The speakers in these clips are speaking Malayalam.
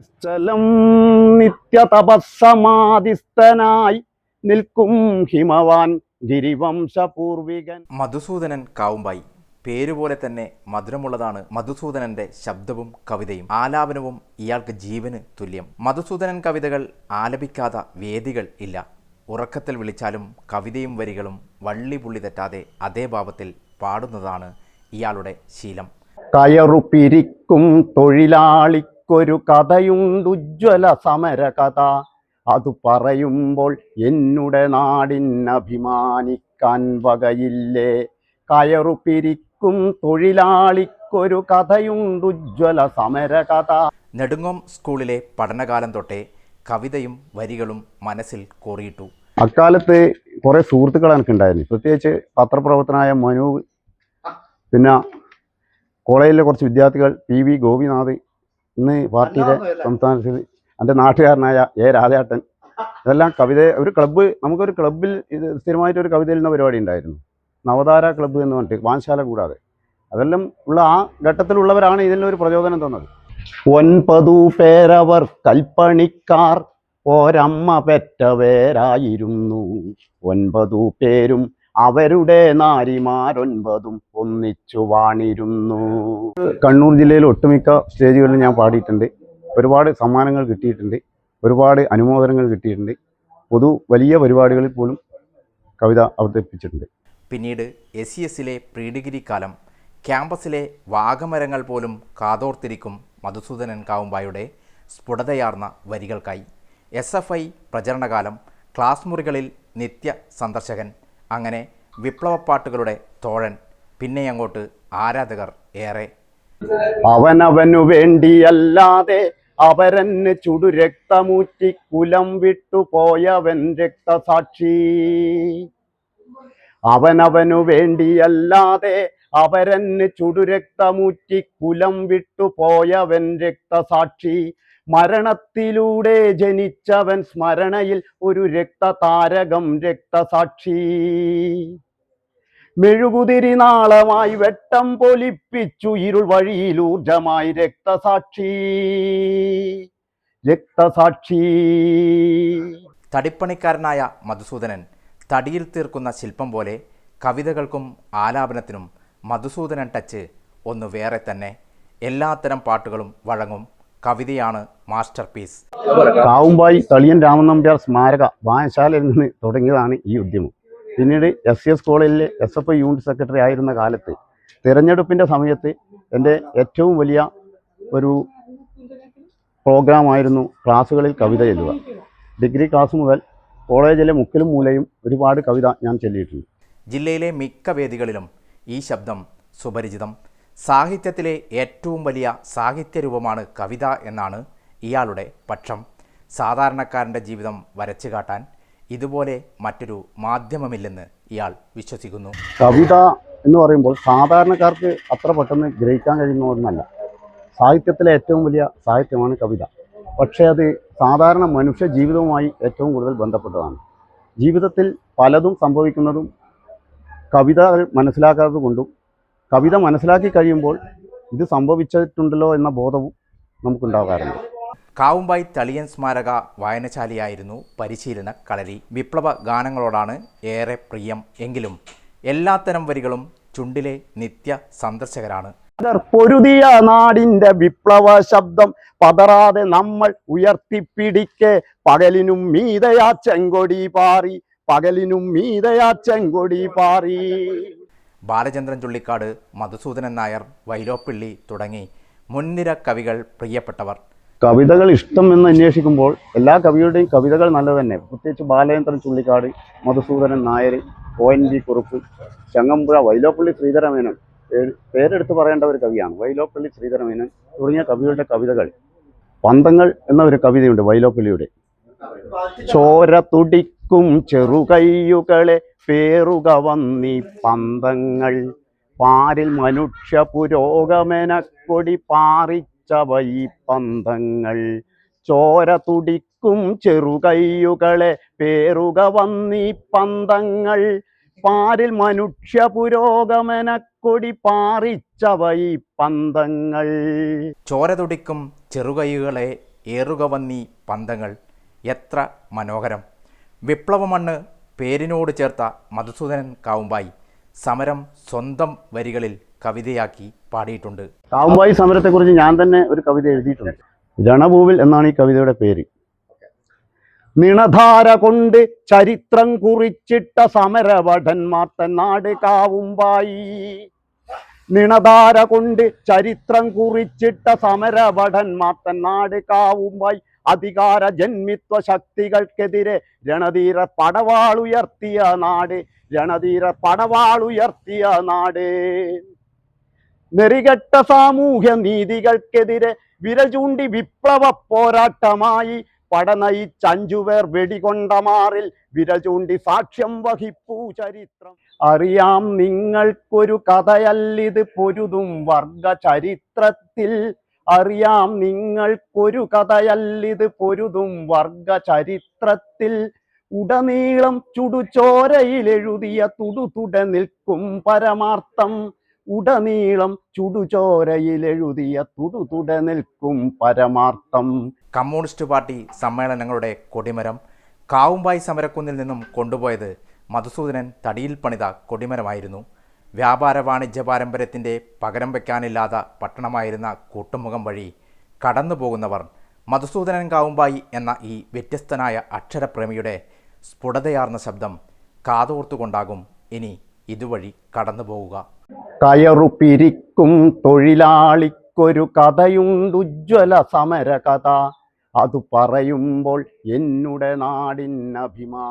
സ്ഥലം നിത്യതപസ്സമാധിസ്ഥനായി നിൽക്കും ഹിമവാൻ ഗിരിവംശപൂർവികൻ. മധുസൂദനൻ കാവുമ്പായി. പേരുപോലെ തന്നെ മധുരമുള്ളതാണ് മധുസൂദനന്റെ ശബ്ദവും കവിതയും. ആലാപനവും ഇയാൾക്ക് ജീവന് തുല്യം. മധുസൂദനൻ കവിതകൾ ആലപിക്കാതെ വേദികൾ ഇല്ല. ഉറക്കത്തിൽ വിളിച്ചാലും കവിതയും വരികളും വള്ളി പുള്ളി തെറ്റാതെ അതേ ഭാവത്തിൽ പാടുന്നതാണ് ഇയാളുടെ ശീലം. കയറുപിരിക്കും തൊഴിലാളിക്കൊരു കഥയുണ്ടുജ്വല സമര കഥ അത് പറയുമ്പോൾ എന്നുടെ നാടിനഭിമാനിക്കാൻ വകയില്ലേ? കയറു പിരിക്കും തൊഴിലാളിക്കൊരു കഥയുണ്ടുജ്വല സമര കഥ നെടുങ്ങോം സ്കൂളിലെ പഠനകാലം തൊട്ടേ കവിതയും വരികളും മനസ്സിൽ കോറിയിട്ടു. അക്കാലത്ത് കുറേ സുഹൃത്തുക്കൾ എനിക്കുണ്ടായിരുന്നു. പ്രത്യേകിച്ച് പത്രപ്രവർത്തനായ മനു പിന്നെ കോളേജിലെ കുറച്ച് വിദ്യാർത്ഥികൾ പി വി ഗോപിനാഥ് ഇന്ന് പാർട്ടിയുടെ സംസ്ഥാനത്തിൽ എന്റെ നാട്ടുകാരനായ എ രാധേട്ടൻ ഇതെല്ലാം കവിത ഒരു ക്ലബ്ബ് നമുക്കൊരു ക്ലബ്ബിൽ ഇത് സ്ഥിരമായിട്ട് ഒരു കവിതയിൽ നിന്ന പരിപാടി ഉണ്ടായിരുന്നു. നവതാര ക്ലബ്ബ് എന്ന് പറഞ്ഞിട്ട് വാൻശാല കൂടാതെ. അതെല്ലാം ഉള്ള ആ ഘട്ടത്തിലുള്ളവരാണ് ഇതിനൊരു പ്രചോദനം തന്നത്. ഒൻപതു പേരവർ കൽപ്പണിക്കാർ ഒരമ്മ പെറ്റവേരായിരുന്നു ഒൻപതു പേരും അവരുടെ നാരിമാരൊൻപതും ഒന്നിച്ചു വാണിരുന്നു. കണ്ണൂർ ജില്ലയിൽ ഒട്ടുമിക്ക സ്റ്റേജുകളിൽ ഞാൻ പാടിയിട്ടുണ്ട്. ഒരുപാട് സമ്മാനങ്ങൾ കിട്ടിയിട്ടുണ്ട്. ഒരുപാട് അനുമോദനങ്ങൾ കിട്ടിയിട്ടുണ്ട്. പൊതു വലിയ പരിപാടികളിൽ പോലും കവിത അവതരിപ്പിച്ചിട്ടുണ്ട്. പിന്നീട് എസ് സി എസിലെ പ്രീ ഡിഗ്രി കാലം ക്യാമ്പസിലെ വാഗമരങ്ങൾ പോലും കാതോർത്തിരിക്കും മധുസൂദനൻ കാവുമ്പായുടെ സ്ഫുടതയാർന്ന വരികൾക്കായി. എസ് എഫ് ഐ പ്രചരണകാലം ക്ലാസ് മുറികളിൽ നിത്യ സന്ദർശകൻ അങ്ങനെ വിപ്ലവപ്പാട്ടുകളുടെ തോഴൻ പിന്നെ അങ്ങോട്ട് ആരാധകർ ഏറെ. അവനവനു വേണ്ടിയല്ലാതെ അവരന് ചുടു രക്തമൂറ്റി കുലം വിട്ടുപോയവൻ രക്തസാക്ഷി. അവനവനു വേണ്ടിയല്ലാതെ അവരന് ചുടു രക്തമൂറ്റി കുലം വിട്ടുപോയവൻ രക്തസാക്ഷി. മരണത്തിലൂടെ ജനിച്ചവൻ സ്മരണയിൽ ഒരു രക്തതാരകം രക്തസാക്ഷി. മെഴുകുതിരി നാളമായി വെട്ടം പൊലിപ്പിച്ചു ഇരുൾ വഴിയിൽ ഊർജമായി രക്തസാക്ഷി. രക്തസാക്ഷി. തടിപ്പണിക്കാരനായ മധുസൂദനൻ തടിയിൽ തീർക്കുന്ന ശില്പം പോലെ കവിതകൾക്കും ആലാപനത്തിനും മധുസൂദനൻ ടച്ച് ഒന്ന് വേറെ തന്നെ. എല്ലാത്തരം പാട്ടുകളും വഴങ്ങും. കവിതയാണ് മാസ്റ്റർ പീസ് കാവുമ്പായി തളിയൻ രാമനമ്പ്യാർ സ്മാരക വായനശാലയിൽ നിന്ന് തുടങ്ങിയതാണ് ഈ ഉദ്യമം. പിന്നീട് എസ് സി എസ് കോളേജിലെ S F I unit secretary ആയിരുന്ന കാലത്ത് തിരഞ്ഞെടുപ്പിന്റെ സമയത്ത് എന്റെ ഏറ്റവും വലിയ ഒരു പ്രോഗ്രാമായിരുന്നു ക്ലാസ്സുകളിൽ കവിത ചൊല്ലുക ഡിഗ്രി ക്ലാസ് മുതൽ കോളേജിലെ മുക്കിലും മൂലയും ഒരുപാട് കവിത ഞാൻ ചൊല്ലിയിട്ടുണ്ട്. ജില്ലയിലെ മിക്ക വേദികളിലും ഈ ശബ്ദം സുപരിചിതം. സാഹിത്യത്തിലെ ഏറ്റവും വലിയ സാഹിത്യരൂപമാണ് കവിത എന്നാണ് ഇയാളുടെ പക്ഷം. സാധാരണക്കാരന്റെ ജീവിതം വരച്ചു കാട്ടാൻ ഇതുപോലെ മറ്റൊരു മാധ്യമമില്ലെന്ന് ഇയാൾ വിശ്വസിക്കുന്നു. കവിത എന്ന് പറയുമ്പോൾ സാധാരണക്കാർക്ക് അത്ര പെട്ടെന്ന് ഗ്രഹിക്കാൻ കഴിയുന്ന ഒന്നല്ല. സാഹിത്യത്തിലെ ഏറ്റവും വലിയ സാഹിത്യമാണ് കവിത. പക്ഷേ അത് സാധാരണ മനുഷ്യ ജീവിതവുമായി ഏറ്റവും കൂടുതൽ ബന്ധപ്പെട്ടതാണ്. ജീവിതത്തിൽ പലതും സംഭവിക്കുന്നതും കവിത മനസ്സിലാക്കാത്തത് കൊണ്ടും കവിത മനസ്സിലാക്കി കഴിയുമ്പോൾ ഇത് സംഭവിച്ചിട്ടുണ്ടല്ലോ എന്ന ബോധവും നമുക്കുണ്ടാകാറുണ്ട്. കാവുമ്പായി തളിയൻ സ്മാരക വായനശാലയായിരുന്നു പരിശീലന കളരി. വിപ്ലവ ഗാനങ്ങളോടാണ് ഏറെ പ്രിയം എങ്കിലും എല്ലാത്തരം വരികളും ചുണ്ടിലെ നിത്യ സന്ദർശകരാണ്. പൊരുതിയ നാടിന്റെ വിപ്ലവ ശബ്ദം പതറാതെ നമ്മൾ ഉയർത്തിപ്പിടിക്കെ. പകലിനും മീതയാ ചെങ്കൊടി പാറി പകലിനും മീതയാ ചെങ്കൊടി പാറി. ബാലചന്ദ്രൻ ചുള്ളിക്കാട് മധുസൂദനൻ നായർ വൈലോപ്പിള്ളി തുടങ്ങി മുൻനിര കവികൾ പ്രിയപ്പെട്ടവർ. കവിതകൾ ഇഷ്ടം എന്ന് അന്വേഷിക്കുമ്പോൾ എല്ലാ കവിയുടെയും കവിതകൾ നല്ലത് തന്നെ. പ്രത്യേകിച്ച് Balachandran Chullikkad Madhusoodanan Nair O N G Kurup Changampuzha Vyloppilli Sreedhara Menon പേര് പേരെടുത്ത് പറയേണ്ട ഒരു കവിയാണ് വൈലോപ്പള്ളി ശ്രീധരമേനൻ തുടങ്ങിയ കവികളുടെ കവിതകൾ. പന്തങ്ങൾ എന്ന ഒരു കവിതയുണ്ട് വൈലോപ്പള്ളിയുടെ. ചോര തുടിക്കും ചെറുകയ്യുകളെ പേറുക വന്നി പന്തങ്ങൾ. പാരിൽ മനുഷ്യ പുരോഗമനക്കൊടി പാറിച്ചവ പന്തങ്ങൾ. ചോര തുടിക്കും ചെറുകയ്യുകളെ പേറുക വന്നി പന്തങ്ങൾ. പാരിൽ മനുഷ്യ പുരോഗമനക്കൊടി പാറിച്ചവ പന്തങ്ങൾ. ചോര തുടിക്കും ചെറുകയ്യുകളെ ഏറുക വന്നീ പന്തങ്ങൾ. എത്ര മനോഹരം. വിപ്ലവമണ്ണ് പേരിനോട് ചേർത്ത മധുസൂദനൻ കാവുമ്പായി സമരം സ്വന്തം വരികളിൽ കവിതയാക്കി പാടിയിട്ടുണ്ട്. കാവുമ്പായി സമരത്തെക്കുറിച്ച് ഞാൻ തന്നെ ഒരു കവിത എഴുതിയിട്ടുണ്ട്. രണഭൂവിൽ എന്നാണ് ഈ കവിതയുടെ പേര്. നിണധാര കൊണ്ട് ചരിത്രം കുറിച്ചിട്ട സമരഭടന്മാർ തന്നാട് കാവുമ്പായി. നിണധാര കൊണ്ട് ചരിത്രം കുറിച്ചിട്ട സമരഭടന്മാർ തന്നാട് കാവുമ്പായി. അധികാര ജന്മിത്വ ശക്തികൾക്കെതിരെ രണധീര പടവാളുയർത്തിയ നാട് രണധീര പടവാളുയർത്തിയ നാട്. നെറികെട്ട സാമൂഹ്യ നീതികൾക്കെതിരെ വിര ചൂണ്ടി വിപ്ലവ പോരാട്ടമായി പടനയിച്ചഞ്ചുപേർ വെടികൊണ്ട മാറിൽ വിര ചൂണ്ടി സാക്ഷ്യം വഹിപ്പൂ ചരിത്രം. അറിയാം നിങ്ങൾക്കൊരു കഥയല്ലിത് പൊരുതും വർഗ ചരിത്രത്തിൽ. അറിയാം നിങ്ങൾക്കൊരു കഥയല്ലിത് പൊരുതും വർഗ ചരിത്രത്തിൽ. ഉടനീളം ചുടുചോരയിലെഴുതിയ തുടുതുട നിൽക്കും പരമാർത്ഥം. ഉടനീളം ചുടുചോരയിലെഴുതിയ തുടുതുട നിൽക്കും പരമാർത്ഥം. കമ്മ്യൂണിസ്റ്റ് പാർട്ടി സമ്മേളനങ്ങളുടെ കൊടിമരം കാവുമ്പായി സമരക്കുന്നിൽ നിന്നും കൊണ്ടുപോയത് മധുസൂദനൻ തടിയിൽ പണിത കൊടിമരമായിരുന്നു. വ്യാപാര വാണിജ്യ പാരമ്പര്യത്തിന്റെ പകരം വയ്ക്കാനില്ലാത്ത പട്ടണമായിരുന്ന കൂട്ടുമുഖം വഴി കടന്നു പോകുന്നവർ മധുസൂദനൻ കാവുമ്പായി എന്ന ഈ വ്യത്യസ്തനായ അക്ഷരപ്രേമിയുടെ സ്ഫുടതയാർന്ന ശബ്ദം കാതോർത്തുകൊണ്ടാകും ഇനി ഇതുവഴി കടന്നു പോവുക കയറുപിരിക്കും തൊഴിലാളിക്കൊരു കഥയുണ്ടുജ്വല സമര കഥ അത് പറയുമ്പോൾ എന്നുടെ നാടിനഭിമാനിക്കാൻ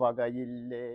വകയില്ലേ?